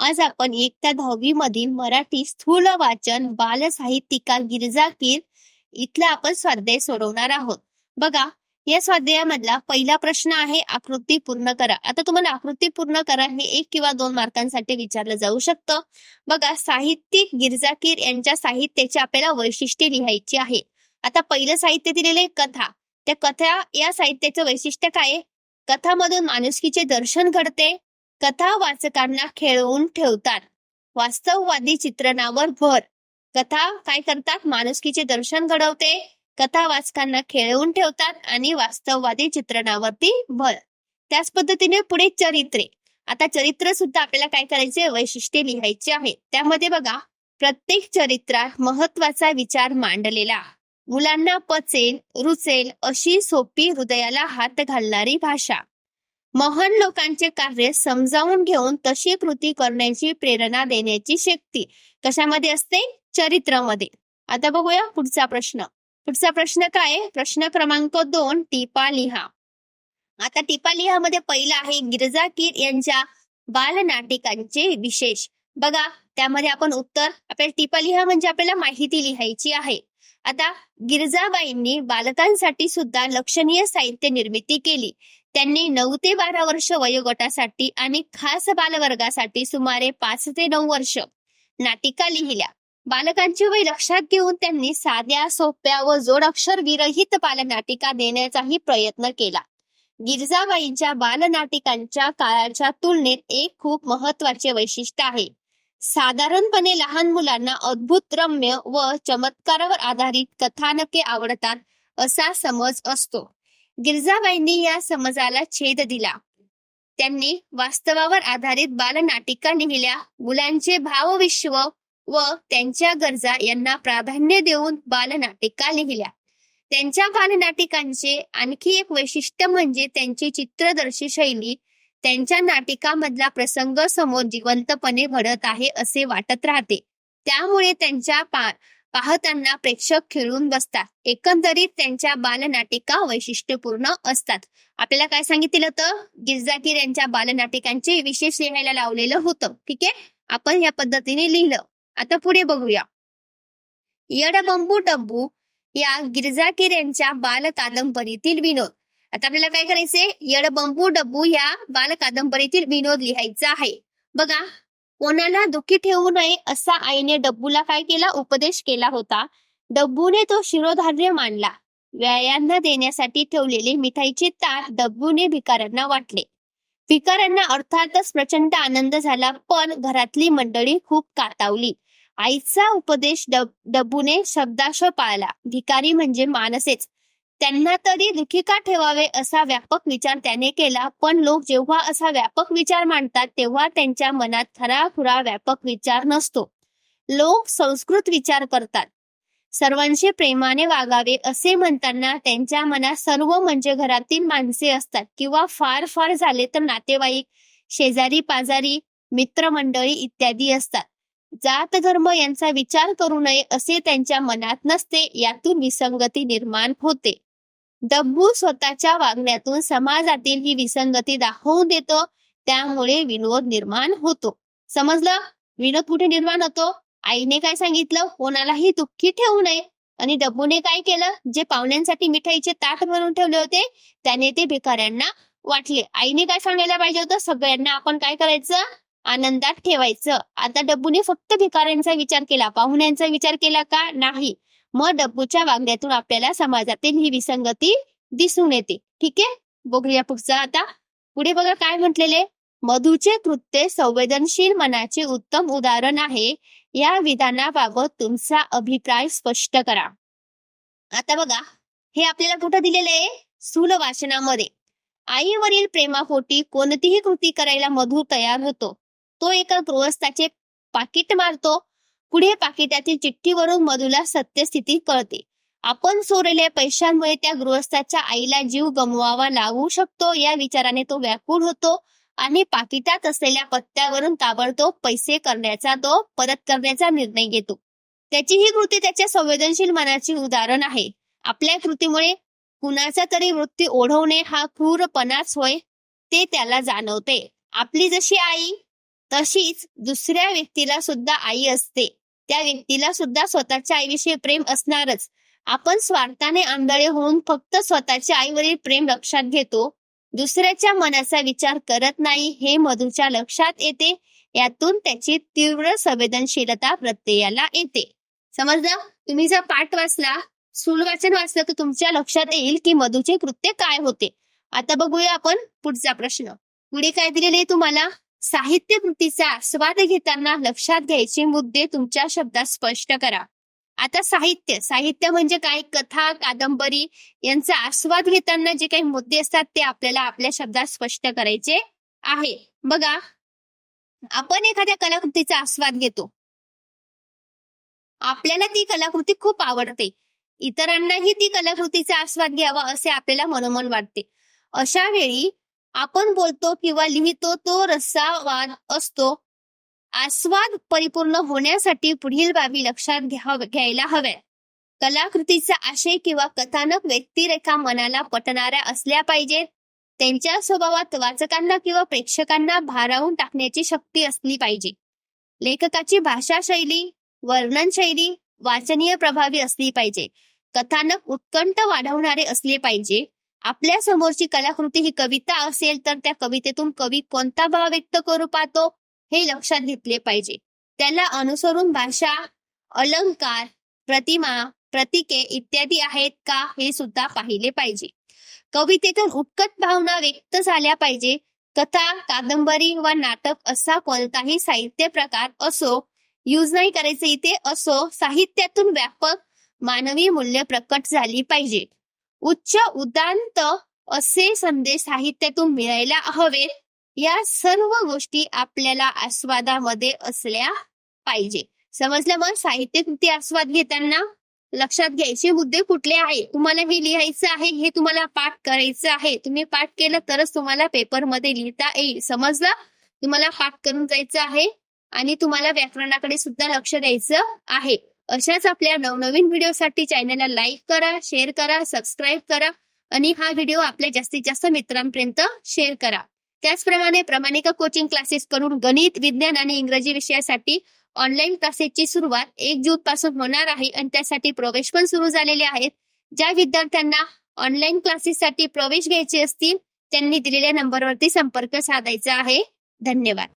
आज आपण इयत्ता दहावी मधील मराठी स्थूल वाचन बाल साहित्यिका गिरिजा कीर इथला आपण स्वाध्याय सोडवणार आहोत. बघा या स्वाध्यायामधला पहिला प्रश्न आहे आकृती पूर्ण करा. आता तुम्हाला आकृती पूर्ण करा हे एक किंवा दोन मार्कांसाठी विचारलं जाऊ शकतं. बघा साहित्यिक गिरजाकीर यांच्या साहित्याची आपल्याला वैशिष्ट्ये लिहायची आहे आता पहिलं साहित्य दिलेलं आहे कथा. त्या कथा या साहित्याचं वैशिष्ट्य काय कथामधून माणुसकीचे दर्शन घडते कथा वाचकांना खेळवून ठेवतात. वास्तववादी चित्रणावर भर. कथा काय करतात? माणुसकीचे दर्शन घडवते. कथा वाचकांना खेळवून ठेवतात आणि वास्तववादी चित्रणावरती भर. त्याच पद्धतीने पुढे चरित्रे. आता चरित्र सुद्धा आपल्याला काय करायचे? वैशिष्ट्ये लिहायचे आहे त्यामध्ये बघा प्रत्येक चरित्रात महत्त्वाचा विचार मांडलेला. मुलांना पचेल रुचेल अशी सोपी हृदयाला हात घालणारी भाषा. महान लोकांचे कार्य समजावून घेऊन तशी कृती करण्याची प्रेरणा देण्याची शक्ती कशामध्ये असते? चरित्रामध्ये. आता बघूया पुढचा प्रश्न. पुढचा प्रश्न काय? आहे? प्रश्न क्रमांक दोन टिपा लिहा. आता टिपा लिहामध्ये पहिला आहे गिरजाकीर यांच्या बालनाटिकांचे विशेष. बघा त्यामध्ये आपण उत्तर आपल्याला टिपा लिहा म्हणजे आपल्याला माहिती लिहायची आहे. आता गिरजाबाईंनी बालकांसाठी सुद्धा लक्षणीय साहित्य निर्मिती केली. त्यांनी नऊ ते बारा वर्ष वयोगटासाठी आणि खास बालवर्गासाठी सुमारे पाच ते नऊ वर्ष नाटिका लिहिल्या. बालकांची वय लक्षात घेऊन त्यांनी साध्या सोप्या व जोडाक्षर विरहित बालनाटिका देण्याचाही प्रयत्न केला. गिरजाबाईंच्या बालनाटिकांच्या काळाच्या तुलनेत एक खूप महत्त्वाचे वैशिष्ट्य आहे. साधारणपणे लहान मुलांना अद्भुत रम्य व चमत्कारावर आधारित कथानके आवडतात असा समज असतो. गिरजाबाईंनी या समजाला छेद दिला. त्यांनी वास्तवावर आधारित बालनाटिका लिहिल्या. मुलांचे भावविश्व व त्यांच्या गरजा यांना प्राधान्य देऊन बालनाटिका लिहिल्या. त्यांच्या बालनाटिकांचे आणखी एक वैशिष्ट्य म्हणजे त्यांची चित्रदर्शी शैली त्यांच्या नाटिकामधला प्रसंग समोर जिवंतपणे घडत आहे असे वाटत राहते. त्यामुळे त्यांच्या पा पाहताना प्रेक्षक खिळून बसतात. एकंदरीत त्यांच्या बालनाटिका वैशिष्ट्यपूर्ण असतात. आपल्याला काय सांगितलं होतं गिरजाकीर यांच्या बालनाटिकांचे विशेष लिहायला लावलेलं होतं. ठीक आहे? आपण या पद्धतीने लिहिलं. आता पुढे बघूया. यडबंबू डब्बू या गिरजाकीर यांच्या बाल कादंबरीतील विनोद. आता आपल्याला काय करायचंय? यडबंबू डब्बू या बाल कादंबरीतील विनोद लिहायचा आहे. बघा कोणाला दुःखी ठेवू नये असा आईने डब्बूला काय केला? उपदेश केला होता. डब्बूने तो शिरोधार्य मांडला व्यायांना देण्यासाठी ठेवलेले मिठाईचे ताट डब्बूने भिकाऱ्यांना वाटले. भिकाऱ्यांना अर्थातच प्रचंड आनंद झाला पण घरातली मंडळी खूप कातावली. आईचा उपदेश डब डब्बूने शब्दाश पाळला भिकारी म्हणजे माणसेच. त्यांना तरी दुःखी का ठेवावे असा व्यापक विचार त्याने केला. पण लोक जेव्हा असा व्यापक विचार मांडतात तेव्हा त्यांच्या मनात खराखुरा व्यापक विचार नसतो. लोक संस्कृत विचार करतात. सर्वांशी प्रेमाने वागावे असे म्हणताना त्यांच्या मनात सर्व म्हणजे घरातील माणसे असतात किंवा फार फार झाले तर नातेवाईक शेजारी पाजारी मित्रमंडळी इत्यादी असतात. जात धर्म यांचा विचार करू नये असे त्यांच्या मनात नसते यातून विसंगती निर्माण होते. डब्बू स्वतःच्या वागण्यातून समाजातील ही विसंगती दाखवून देतो. त्यामुळे विनोद निर्माण होतो. समजलं? विनोद कुठे निर्माण होतो? आईने काय सांगितलं? कोणालाही दुःखी ठेवू नये. आणि डब्बूने काय केलं? जे पाहुण्यांसाठी मिठाईचे ताट बनवून ठेवले होते त्याने ते भिकाऱ्यांना वाटले. आईने काय सांगायला पाहिजे होतं? सगळ्यांना आपण काय करायचं? आनंदात ठेवायचं. आता डब्बूने फक्त भिकाऱ्यांचा विचार केला. पाहुण्यांचा विचार केला का? नाही. मग डब्बूच्या वागण्यातून आपल्याला समाजातील ही विसंगती दिसून येते. ठीक आहे? बघूया पुढचा आता. पुढे बघा काय म्हटलेले? मधूचे कृत्य संवेदनशील मनाचे उत्तम उदाहरण आहे. या विधानाबाबत तुमचा अभिप्राय स्पष्ट करा. आता बघा. हे आपल्याला कुठं दिलेलं? आहे स्थूल वाचनामध्ये आईवरील प्रेमापोटी कोणतीही कृती करायला मधू तयार होतो. तो एका गृहस्थाचे पाकिट मारतो. पुढे पाकिटातील चिठ्ठीवरून मधूला सत्यस्थिती कळते. आपण चोरलेल्या पैशांमुळे त्या गृहस्थाच्या आईला जीव गमवावा लागू शकतो या विचाराने तो व्याकुळ होतो आणि पाकिटात असलेल्या पत्त्यावरून ताबडतोब पैसे करण्याचा तो परत करण्याचा निर्णय घेतो. त्याची ही कृती त्याच्या संवेदनशील मनाची उदाहरण आहे. आपल्या कृतीमुळे कुणाचा तरी मृत्यू ओढवणे हा क्रूरपणाच होय ते त्याला जाणवते. आपली जशी आई तशीच दुसऱ्या व्यक्तीला सुद्धा आई असते. त्या व्यक्तीला सुद्धा स्वतःच्या आईविषयी प्रेम असणारच. आपण स्वार्थाने आंधळे होऊन फक्त स्वतःच्या आईवरील प्रेम लक्षात घेतो दुसऱ्याच्या मनाचा विचार करत नाही हे मधूच्या लक्षात येते यातून त्याची तीव्र संवेदनशीलता प्रत्ययाला येते. समजलं? तुम्ही जर पाठ वाचला स्थूल वाचन वाचलं तर तुमच्या लक्षात येईल की मधूचे कृत्य काय होते. आता बघूया आपण पुढचा प्रश्न. पुढे काय दिलेले तुम्हाला? साहित्य कृतीचा आस्वाद घेताना लक्षात घ्यायचे मुद्दे तुमच्या शब्दात स्पष्ट करा. आता साहित्य. साहित्य म्हणजे काय? कथा कादंबरी यांचा आस्वाद घेताना जे काही मुद्दे असतात ते आपल्याला आपल्या शब्दात स्पष्ट करायचे आहे. बघा. आपण एखाद्या कलाकृतीचा आस्वाद घेतो. आपल्याला ती कलाकृती खूप आवडते. इतरांनाही ती कलाकृतीचा आस्वाद घ्यावा असे आपल्याला मनोमन वाटते. अशा वेळी आपण बोलतो किंवा लिहितो तो रसावाद असतो. आस्वाद परिपूर्ण होण्यासाठी पुढील बाबी लक्षात घ्याव घ्यायला हव्या. कलाकृतीचा आशय किंवा कथानक व्यक्तिरेखा मनाला पटणाऱ्या असल्या पाहिजेत. त्यांच्या स्वभावात वाचकांना किंवा प्रेक्षकांना भारावून टाकण्याची शक्ती असली पाहिजे. लेखकाची भाषा शैली वर्णन शैली वाचनीय प्रभावी असली पाहिजे. कथानक उत्कंठ वाढवणारे असले पाहिजे. आपल्या समोरची कलाकृती ही कविता असेल तर त्या कवितेतून कवी कोणता भाव व्यक्त करू पाहतो हे लक्षात घेतले पाहिजे. त्याला अनुसरून भाषा अलंकार प्रतिमा प्रतीके इत्यादी आहेत का हे सुद्धा पाहिले पाहिजे. कवितेतून उत्कट भावना व्यक्त झाल्या पाहिजे. कथा कादंबरी व नाटक असा कोणताही साहित्य प्रकार असो यूज नाही करायचे इथे असो साहित्यातून व्यापक मानवी मूल्य प्रकट झाली पाहिजे. उच्च उदांत असे संदेश साहित्यातून मिळायला हवेत या सर्व गोष्टी आपल्याला आस्वादामध्ये असल्या पाहिजे. समजलं मग? साहित्य कृती आस्वाद घेताना? लक्षात घ्यायचे मुद्दे कुठले आहे तुम्हाला हे लिहायचं आहे हे तुम्हाला पाठ करायचं आहे. तुम्ही पाठ केलं तरच तुम्हाला पेपरमध्ये लिहिता येईल. समजलं? तुम्हाला पाठ करून जायचं आहे आणि तुम्हाला व्याकरणाकडे सुद्धा लक्ष द्यायचं आहे. अशाच आपल्या नवनवीन व्हिडिओसाठी चॅनलला लाईक करा शेअर करा सबस्क्राईब करा आणि हा व्हिडिओ आपल्या जास्तीत जास्त मित्रांपर्यंत शेअर करा. त्याचप्रमाणे प्रमाणिका कोचिंग क्लासेस करून गणित विज्ञान आणि इंग्रजी विषयासाठी ऑनलाईन क्लासेसची सुरुवात एक जून पासून होणार आहे आणि त्यासाठी प्रवेश पण सुरू झालेले आहेत. ज्या विद्यार्थ्यांना ऑनलाईन क्लासेससाठी प्रवेश घ्यायचे असतील त्यांनी दिलेल्या नंबरवरती संपर्क साधायचा आहे. धन्यवाद.